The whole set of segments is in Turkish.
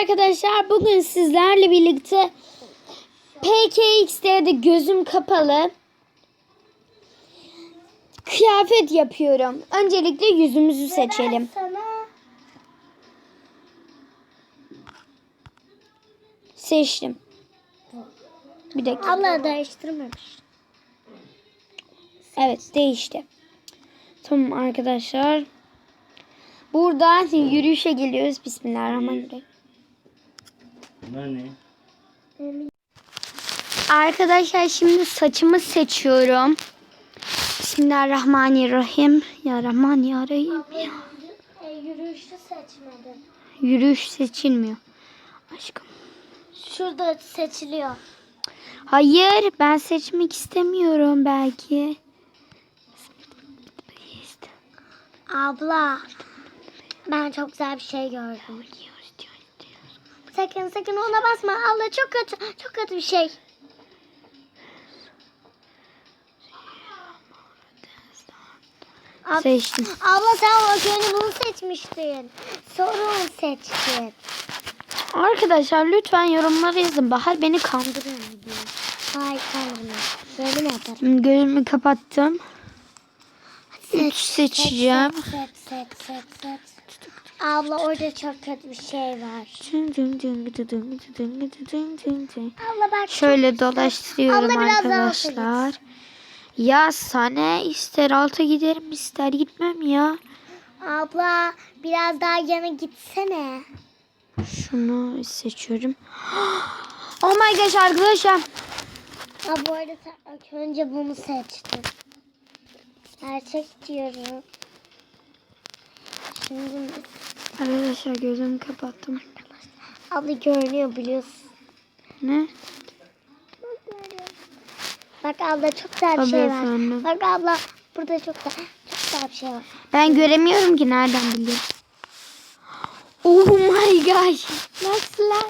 arkadaşlar bugün sizlerle birlikte PKX'de gözüm kapalı kıyafet yapıyorum. Öncelikle yüzümüzü seçelim. Seçtim. Bir dakika. abla değiştirmemiş. Evet değişti. Tamam arkadaşlar. Burada yürüyüşe geliyoruz. Bismillahirrahmanirrahim. Bunlar ne? Arkadaşlar şimdi saçımı seçiyorum. Bismillahirrahmanirrahim. Ya Rahman ya Rahim. E, yürüyüşü seçmedi. Yürüyüş seçilmiyor. Aşkım. Şurada seçiliyor. Hayır ben seçmek istemiyorum belki. Abla ben çok güzel bir şey gördüm. Sakın sakın ona basma. Abla çok kötü. Çok kötü bir şey. Ab- Seçtim. Abla sen o önce bunu seçmiştin. Sonra onu seçtin. Arkadaşlar lütfen yorumlara yazın. Bahar beni kandırıyor. Hayır kandırma. Böyle mi yaparım? Gözümü kapattım. Seç, Üç seçeceğim. Seç, seç, seç, seç, seç. Abla orada çok kötü bir şey var. Abla bak. Şöyle dolaştırıyorum Abla biraz daha arkadaşlar. Ya sana ister alta giderim ister gitmem ya. Abla biraz daha yana gitsene. Şunu seçiyorum. Oh my gosh arkadaşlar. Ha bu arada sen önce bunu seçtin. Gerçek diyorum. Şimdi Arkadaşlar gözümü kapattım. abla görünüyor biliyorsun. Ne? Bak abla çok güzel bir Tabii şey efendim. var. Bak abla burada çok güzel, çok güzel bir şey var. Ben göremiyorum ki nereden bileyim. Oh my gosh. Nasıl lan?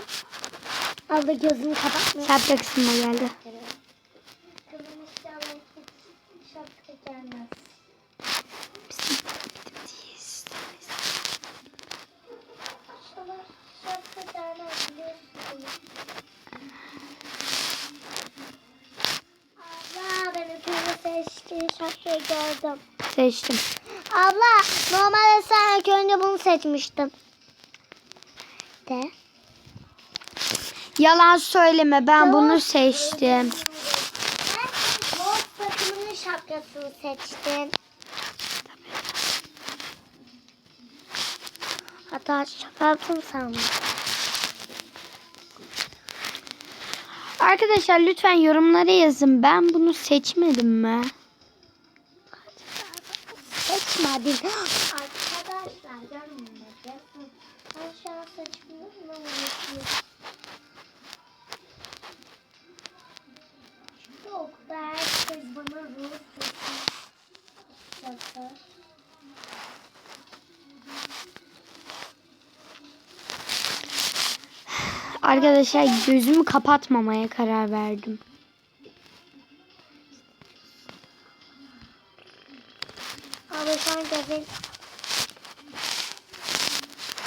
Abla gözünü kapatma. Şapka kısmına geldi. Kızım inşallah hiç şapka gelmez. İnşallah şapka gelmez biliyorsun. Abla ben öpüyorum şapkayı gördüm. Seçtim. Abla normalde sen ilk önce bunu seçmiştin. De. Yalan söyleme ben bunu seçtim. Sen mor takımının şapkasını seçtin. Hatta çıkarttın sandım. Arkadaşlar lütfen yorumlara yazın. Ben bunu seçmedim mi? Seçmedin. Arkadaşlar an seçmiyorum ama unutmuyorum. Çünkü okulda herkes bana ruh sesi. Arkadaşlar gözümü kapatmamaya karar verdim.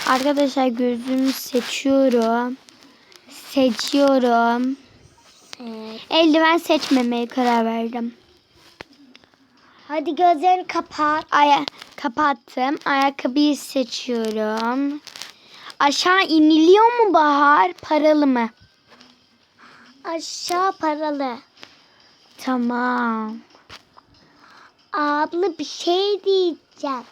Arkadaşlar gözümü seçiyorum. Seçiyorum. Evet. Eldiven seçmemeye karar verdim. Hadi gözlerini kapat. Aya kapattım. Ayakkabıyı seçiyorum. Aşağı iniliyor mu Bahar? Paralı mı? Aşağı paralı. Tamam. Abla bir şey diyeceğim.